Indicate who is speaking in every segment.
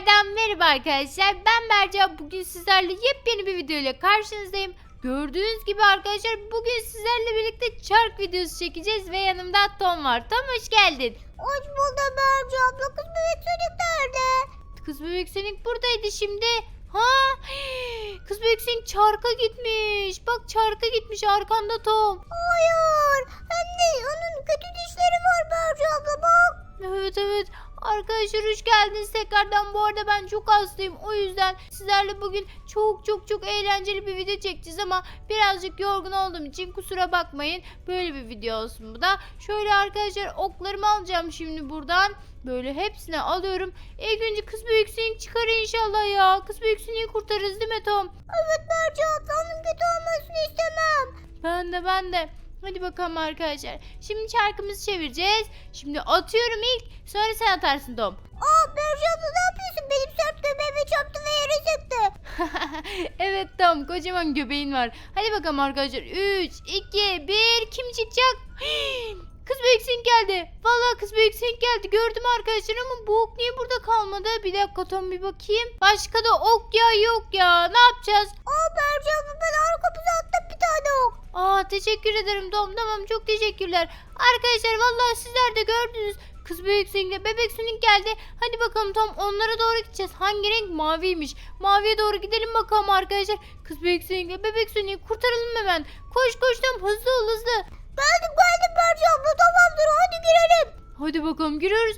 Speaker 1: Tekrardan merhaba arkadaşlar. Ben Berca. Bugün sizlerle yepyeni bir video ile karşınızdayım. Gördüğünüz gibi arkadaşlar bugün sizlerle birlikte çark videosu çekeceğiz ve yanımda Tom var. Tom hoş geldin.
Speaker 2: Hoş buldum Berce abla. Kız bebek çocuk nerede?
Speaker 1: Kız bebek senin buradaydı şimdi. Ha? Kız bebek senin çarka gitmiş. Bak çarka gitmiş arkanda Tom.
Speaker 2: Hayır. De onun kötü dişleri var Berce abla bak.
Speaker 1: Evet evet. Arkadaşlar hoş geldiniz tekrardan. Bu arada ben çok hastayım. O yüzden sizlerle bugün çok çok çok eğlenceli bir video çekeceğiz ama birazcık yorgun olduğum için kusura bakmayın. Böyle bir video olsun bu da. Şöyle arkadaşlar oklarımı alacağım şimdi buradan. Böyle hepsini alıyorum. İlk önce kız büyüksün çıkar inşallah ya. Kız büyüksün kurtarırız değil mi Tom?
Speaker 2: Evet Berce abla onun kötü olmasını istemem.
Speaker 1: Ben de ben de. Hadi bakalım arkadaşlar. Şimdi çarkımızı çevireceğiz. Şimdi atıyorum ilk. Sonra sen atarsın Tom.
Speaker 2: Aa Berce abla ne yapıyorsun? Benim sert göbeğime çarptı ve yere sıktı.
Speaker 1: evet Tom kocaman göbeğin var. Hadi bakalım arkadaşlar. 3, 2, 1 kim çıkacak? Kız büyüksün geldi. Vallahi kız büyüksün geldi. Gördüm arkadaşlar ama bu ok niye burada kalmadı? Bir dakika Tom bir bakayım. Başka da ok ya yok ya. Ne yapacağız?
Speaker 2: Aa Berce abla ben arkamıza attım bir tane ok.
Speaker 1: Aa teşekkür ederim Tom. Tamam çok teşekkürler. Arkadaşlar vallahi sizler de gördünüz. Kız büyük sinkle bebek sinik geldi. Hadi bakalım Tom onlara doğru gideceğiz. Hangi renk? Maviymiş. Maviye doğru gidelim bakalım arkadaşlar. Kız büyük sinikle bebek sinik kurtaralım hemen. Koş koş Tom hızlı ol hızlı.
Speaker 2: Geldim geldim Berce abla tamamdır hadi girelim.
Speaker 1: Hadi bakalım giriyoruz.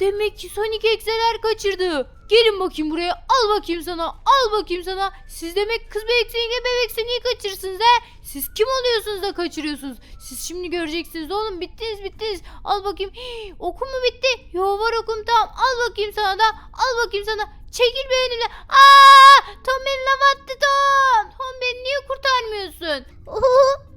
Speaker 1: Demek ki Sonic Exe'ler kaçırdı. Gelin bakayım buraya. Al bakayım sana. Al bakayım sana. Siz demek kız bebek sinikle bebek siniği kaçırırsınız he. Siz kim oluyorsunuz da kaçırıyorsunuz? Siz şimdi göreceksiniz oğlum. Bittiniz bittiniz. Al bakayım. Hii, okum mu bitti? Yo var okum tamam. Al bakayım sana da. Al bakayım sana. Çekil be önümden. Aa! Tom beni lava attı Tom. Tom beni niye kurtarmıyorsun?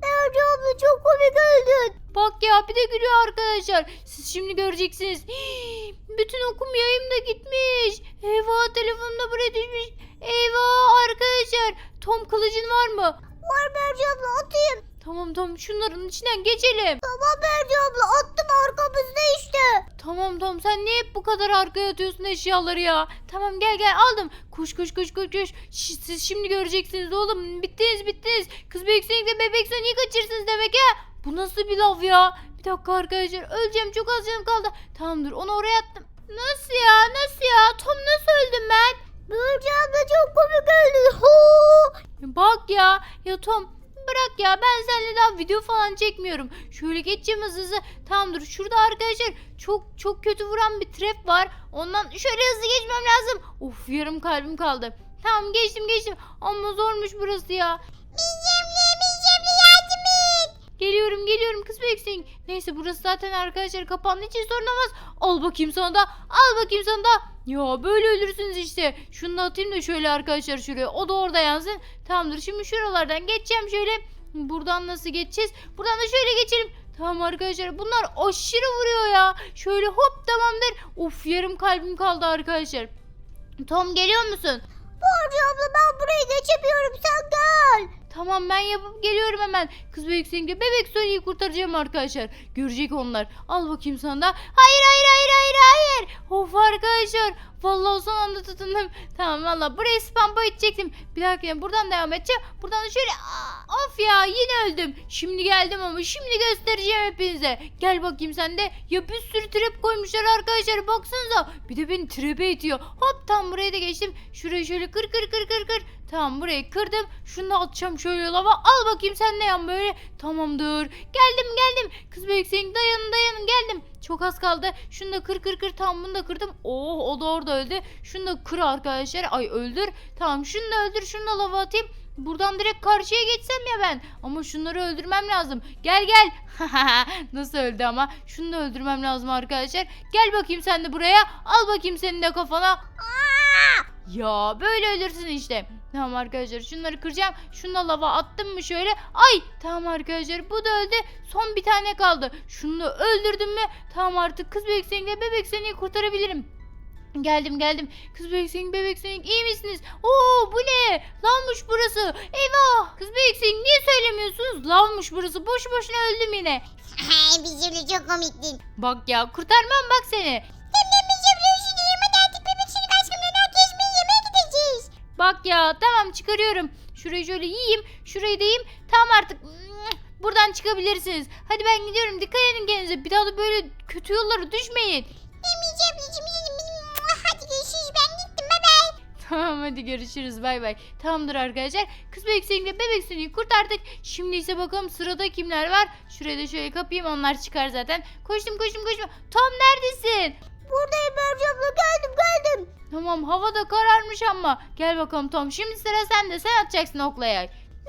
Speaker 2: Berce abla çok komik öldün.
Speaker 1: Bak ya bir de gülüyor arkadaşlar. Siz şimdi göreceksiniz. Hii, bütün okum yayımda gitmiş. Eyvah telefonum da buraya düşmüş. Eyvah arkadaşlar. Tom kılıcın var mı?
Speaker 2: Var Berce abla atayım.
Speaker 1: Tamam tamam şunların içinden geçelim.
Speaker 2: Tamam Berce abla attım arkamızda işte.
Speaker 1: Tamam tamam sen niye hep bu kadar arkaya atıyorsun eşyaları ya? Tamam gel gel aldım. Koş koş koş koş koş. Şş, siz şimdi göreceksiniz oğlum. Bittiniz bittiniz. Kız bebeksinlikle bebek seni kaçırsınız demek ya. Bu nasıl bir laf ya? Bir dakika arkadaşlar öleceğim çok az canım kaldı. Tamamdır onu oraya attım. Nasıl ya nasıl ya? Tom nasıl öldüm ben?
Speaker 2: Berce abla çok komik öldün.
Speaker 1: Bak ya. Ya Tom bırak ya ben seninle daha video falan çekmiyorum. Şöyle geçeceğim hızlı hızlı. Tamamdır şurada arkadaşlar çok çok kötü vuran bir trap var. Ondan şöyle hızlı geçmem lazım. Of yarım kalbim kaldı. Tamam geçtim geçtim. Ama zormuş burası ya. Geliyorum geliyorum kız beksin. Neyse burası zaten arkadaşlar kapandığı için sorun olmaz. Al bakayım sana da. Al bakayım sana da. Ya böyle ölürsünüz işte. Şunu da atayım da şöyle arkadaşlar şuraya. O da orada yansın. Tamamdır şimdi şuralardan geçeceğim şöyle. Buradan nasıl geçeceğiz? Buradan da şöyle geçelim. Tamam arkadaşlar bunlar aşırı vuruyor ya. Şöyle hop tamamdır. Of yarım kalbim kaldı arkadaşlar. Tom geliyor musun?
Speaker 2: Berce abla ben burayı geçemiyorum sen gel.
Speaker 1: Tamam ben yapıp geliyorum hemen. Kız büyük single bebek Sony'yi kurtaracağım arkadaşlar. Görecek onlar. Al bakayım sana da. Hayır hayır hayır. Of arkadaşlar. Vallahi son anda tutundum. Tamam valla burayı spam edecektim. Bir dakika buradan devam edeceğim. Buradan da şöyle. Aa, of ya yine öldüm. Şimdi geldim ama şimdi göstereceğim hepinize. Gel bakayım sen de. Ya bir sürü trap koymuşlar arkadaşlar. Baksanıza. Bir de beni trap'e itiyor. Hop tam buraya da geçtim. Şurayı şöyle kır kır kır kır kır. Tamam burayı kırdım. Şunu da atacağım şöyle lava. Al bakayım sen ne yan böyle. Tamamdır. Geldim geldim. Kız büyük senin dayanın dayanın geldim. Çok az kaldı. Şunu da kır kır kır. Tamam bunu da kırdım. Oh o da orada öldü. Şunu da kır arkadaşlar. Ay öldür. Tamam şunu da öldür. Şunu da lava atayım. Buradan direkt karşıya geçsem ya ben. Ama şunları öldürmem lazım. Gel gel. Nasıl öldü ama. Şunu da öldürmem lazım arkadaşlar. Gel bakayım sen de buraya. Al bakayım senin de kafana. Ya böyle ölürsün işte. Tamam arkadaşlar şunları kıracağım. Şunu lava attım mı şöyle. Ay tamam arkadaşlar bu da öldü. Son bir tane kaldı. Şunu da öldürdüm mü? Tamam artık kız bebek bebek seni kurtarabilirim. Geldim geldim. Kız bebek senin bebek senin iyi misiniz? Oo bu ne? Lavmış burası. Eyvah. Kız bebek senin niye söylemiyorsunuz? Lavmış burası. Boş boşuna öldüm yine.
Speaker 2: bizimle çok komiktin.
Speaker 1: Bak ya kurtarmam bak seni ya. Tamam çıkarıyorum. Şurayı şöyle yiyeyim. Şurayı da yiyeyim. Tamam artık. Buradan çıkabilirsiniz. Hadi ben gidiyorum. Dikkat edin kendinize. Bir daha da böyle kötü yollara düşmeyin.
Speaker 2: Emice ablacığım. Hadi görüşürüz ben gittim bye bye.
Speaker 1: Tamam hadi görüşürüz bay bay. Tamamdır arkadaşlar. Kız bebek Sonic bebek Sonic'i kurtardık. Şimdi ise bakalım sırada kimler var. Şuraya da şöyle kapayım onlar çıkar zaten. Koştum koştum koştum. Tom neredesin?
Speaker 2: Buradayım Berce abla geldim geldim.
Speaker 1: Tamam hava da kararmış ama. Gel bakalım Tom. Şimdi sıra sende. Sen atacaksın oklaya.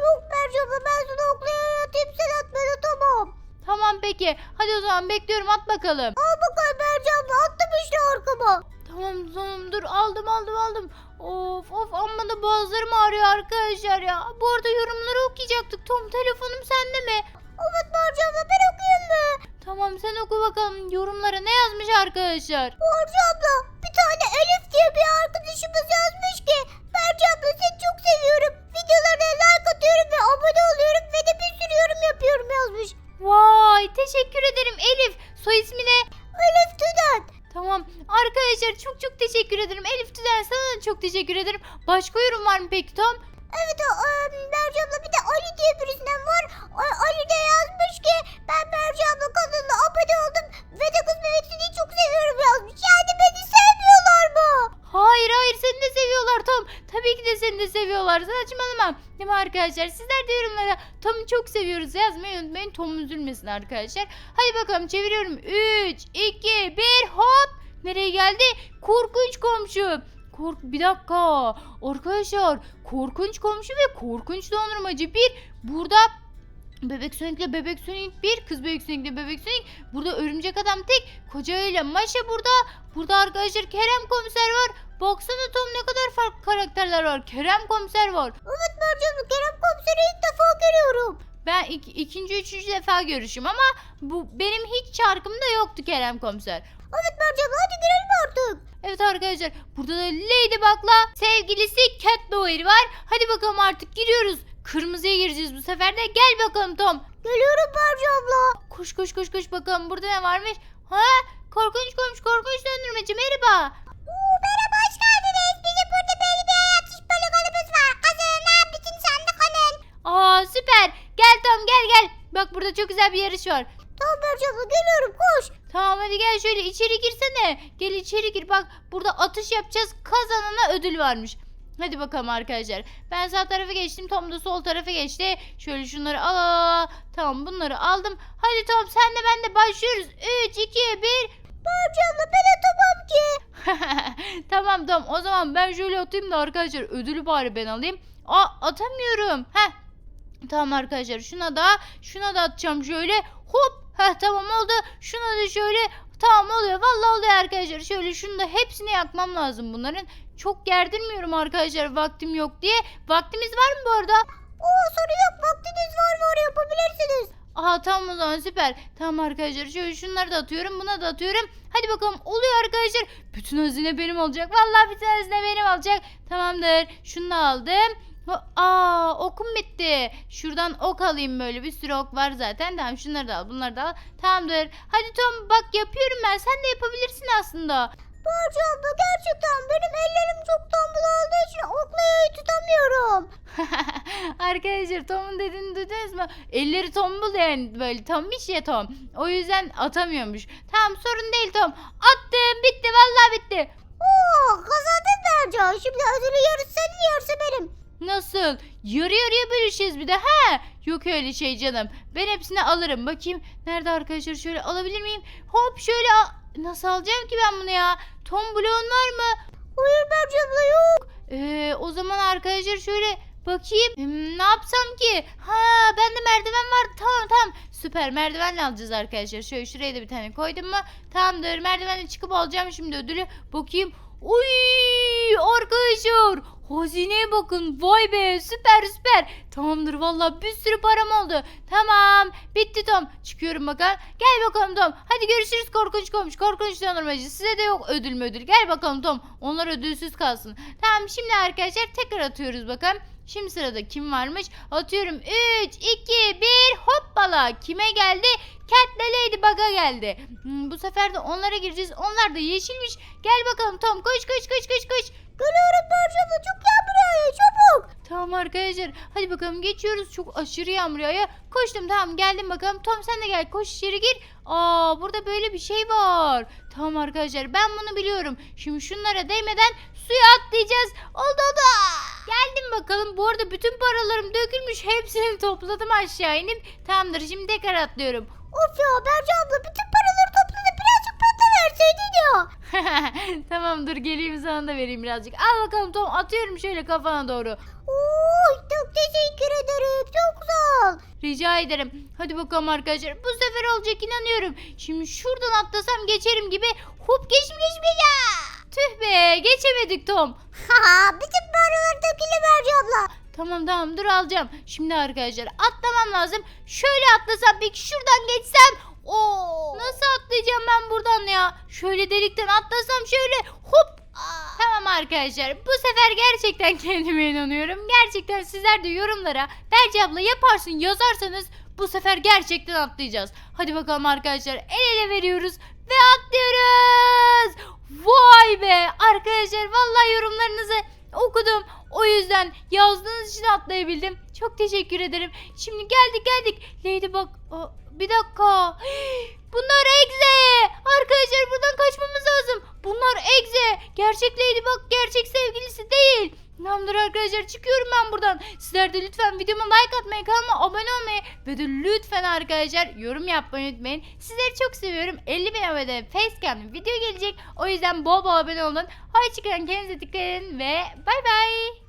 Speaker 2: Yok Berce abla ben sana oklaya atayım sen at bana tamam.
Speaker 1: Tamam peki. Hadi o zaman bekliyorum at bakalım.
Speaker 2: Al bakalım Berce abla attım işte arkama.
Speaker 1: Tamam tamam dur aldım aldım aldım. Of of amma da boğazlarım ağrıyor arkadaşlar ya. Bu arada yorumları okuyacaktık. Tom telefonum sende mi?
Speaker 2: Evet Berce abla ben okuyayım mı?
Speaker 1: Tamam sen oku bakalım yorumlara ne yazmış arkadaşlar.
Speaker 2: Berce abla tane Elif diye bir arkadaşımız yazmış ki Berce abla seni çok seviyorum. Videolarına like atıyorum ve abone oluyorum ve de bir sürü yorum yapıyorum yazmış.
Speaker 1: Vay teşekkür ederim Elif. Soy ismi ne?
Speaker 2: Elif Tüden.
Speaker 1: Tamam arkadaşlar çok çok teşekkür ederim. Elif Tüden sana da çok teşekkür ederim. Başka yorum var mı peki Tom?
Speaker 2: Evet o e, Berce abla bir de Ali diye birisinden var. A- Ali de yazmış ki ben Berce abla kanalına abone oldum ve de kız bebek seni çok seviyorum yazmış. Yani beni sevmiyorlar mı?
Speaker 1: Hayır hayır seni de seviyorlar Tom. Tabii ki de seni de seviyorlar. Saçmalama. Değil mi arkadaşlar? Sizler de yorumlara Tom'u çok seviyoruz yazmayı unutmayın. Tom üzülmesin arkadaşlar. Hadi bakalım çeviriyorum. 3, 2, 1 hop. Nereye geldi? Korkunç komşu. Kork bir dakika. Arkadaşlar korkunç komşu ve korkunç dondurmacı bir. Burada Bebek Sonic'le Bebek Sonic bir, kız Bebek Sonic'le Bebek Sonic. Burada örümcek adam tek, koca ile Maşa burada. Burada arkadaşlar Kerem komiser var. Baksana Tom ne kadar farklı karakterler var. Kerem komiser var.
Speaker 2: Evet abla Kerem komiseri ilk defa görüyorum.
Speaker 1: Ben ik- ikinci, üçüncü defa görüşüm ama bu benim hiç çarkımda yoktu Kerem komiser.
Speaker 2: Evet abla hadi girelim artık.
Speaker 1: Evet arkadaşlar burada da Ladybug'la sevgilisi Cat Noir var. Hadi bakalım artık giriyoruz. Kırmızıya gireceğiz bu sefer de. Gel bakalım Tom.
Speaker 2: Geliyorum Berce abla.
Speaker 1: Koş koş koş koş bakalım burada ne varmış? Ha? Korkunç komşu korkunç döndürmeci merhaba.
Speaker 2: Oo, merhaba hoş geldiniz. Bizim burada böyle bir atış poligonumuz var. Kazanan bütün sandık onun.
Speaker 1: Aa süper. Gel Tom gel gel. Bak burada çok güzel bir yarış var.
Speaker 2: Tamam Berce abla geliyorum koş.
Speaker 1: Tamam hadi gel şöyle içeri girsene. Gel içeri gir bak burada atış yapacağız. Kazanana ödül varmış. Hadi bakalım arkadaşlar. Ben sağ tarafa geçtim. Tom da sol tarafa geçti. Şöyle şunları al. Tamam bunları aldım. Hadi Tom sen de ben de başlıyoruz. 3, 2, 1.
Speaker 2: Berce abla ben atamam ki.
Speaker 1: tamam tamam o zaman ben şöyle atayım da arkadaşlar ödülü bari ben alayım. Aa atamıyorum. Heh. Tamam arkadaşlar şuna da şuna da atacağım şöyle. Hop. Heh tamam oldu. Şuna da şöyle tamam oluyor. Vallahi oluyor arkadaşlar. Şöyle şunu da hepsini yakmam lazım bunların. Çok gerdirmiyorum arkadaşlar vaktim yok diye. Vaktimiz var mı bu arada?
Speaker 2: Oo sorun yok vaktiniz var var yapabilirsiniz.
Speaker 1: Aha tamam o zaman süper. Tamam arkadaşlar şöyle şunları da atıyorum buna da atıyorum. Hadi bakalım oluyor arkadaşlar. Bütün hazine benim olacak. Vallahi bütün hazine benim olacak. Tamamdır. Şunu da aldım. Aa okum bitti. Şuradan ok alayım böyle bir sürü ok var zaten. Tamam şunları da al bunları da al. Tamamdır. Hadi Tom bak yapıyorum ben. Sen de yapabilirsin aslında.
Speaker 2: Berce abla gerçekten benim ellerim çok tombul olduğu için oklayayı tutamıyorum.
Speaker 1: Arkadaşlar Tom'un dediğini duydunuz mu? Elleri tombul yani böyle tombiş ya Tom. O yüzden atamıyormuş. Tamam sorun değil Tom. Attım bitti vallahi bitti.
Speaker 2: Oo kazandın Berce. Şimdi ödülü yarısı senin yarısı benim.
Speaker 1: Nasıl? Yarı yarıya bölüşeceğiz bir de. He? Yok öyle şey canım. Ben hepsini alırım. Bakayım. Nerede arkadaşlar? Şöyle alabilir miyim? Hop şöyle al- Nasıl alacağım ki ben bunu ya? Tom bloğun var mı?
Speaker 2: Hayır Berce abla yok.
Speaker 1: Ee, o zaman arkadaşlar şöyle bakayım. Hmm, ne yapsam ki? Ha bende merdiven var. Tamam tamam. Süper merdivenle alacağız arkadaşlar. Şöyle şuraya da bir tane koydum mu? Tamamdır. Merdivenle çıkıp alacağım şimdi ödülü. Bakayım. Uy arkadaşlar. Hazineye bakın. Vay be süper süper. Tamamdır vallahi bir sürü param oldu. Tamam. Bitti Tom. Çıkıyorum bakalım. Gel bakalım Tom. Hadi görüşürüz korkunç komşu. Korkunç dondurmacı. Size de yok ödül mü ödül. Gel bakalım Tom. Onlar ödülsüz kalsın. Tamam şimdi arkadaşlar tekrar atıyoruz bakalım. Şimdi sırada kim varmış? Atıyorum 3, 2, 1 hoppala. Kime geldi? Cat ile Ladybug'a geldi. Hmm, bu sefer de onlara gireceğiz. Onlar da yeşilmiş. Gel bakalım Tom koş koş koş koş koş. Arkadaşlar. Hadi bakalım geçiyoruz. Çok aşırı yağmur yağıyor. Koştum tamam geldim bakalım. Tom sen de gel koş içeri gir. Aa burada böyle bir şey var. Tamam arkadaşlar ben bunu biliyorum. Şimdi şunlara değmeden suya atlayacağız. Oldu oldu. Geldim bakalım. Bu arada bütün paralarım dökülmüş. Hepsini topladım aşağı inip. Tamamdır şimdi tekrar atlıyorum.
Speaker 2: Of ya Berce abla bütün paraları topladı birazcık para verseydin ya.
Speaker 1: tamam dur geleyim sana da vereyim birazcık. Al bakalım Tom atıyorum şöyle kafana doğru.
Speaker 2: Oo, çok teşekkür ederim çok güzel.
Speaker 1: Rica ederim. Hadi bakalım arkadaşlar. Bu sefer olacak inanıyorum. Şimdi şuradan atlasam geçerim gibi. Hop geçtim geçtim ya. Tüh be geçemedik Tom.
Speaker 2: Haha bütün paralar dökülü Berce abla.
Speaker 1: Tamam tamam dur alacağım. Şimdi arkadaşlar atlamam lazım. Şöyle atlasam peki şuradan geçsem. Oo, nasıl atlayacağım ben buradan ya? Şöyle delikten atlasam şöyle hop. Tamam arkadaşlar bu sefer gerçekten kendime inanıyorum. Gerçekten sizler de yorumlara Berce abla yaparsın yazarsanız bu sefer gerçekten atlayacağız. Hadi bakalım arkadaşlar el ele veriyoruz ve atlıyoruz. Vay be arkadaşlar vallahi yorumlarınızı okudum. O yüzden yazdığınız için atlayabildim. Çok teşekkür ederim. Şimdi geldik geldik. Ladybug Aa, bir dakika. Bunlar egze. Arkadaşlar buradan kaçmamız lazım. Bunlar. Gerçek Ladybug gerçek sevgilisi değil. Tamamdır arkadaşlar çıkıyorum ben buradan. Sizler de lütfen videoma like atmayı, kanalıma abone olmayı ve de lütfen arkadaşlar yorum yapmayı unutmayın. Sizleri çok seviyorum. 50 bin abone facecam video gelecek. O yüzden bol bol abone olun. Hoşçakalın kendinize dikkat edin ve bay bay.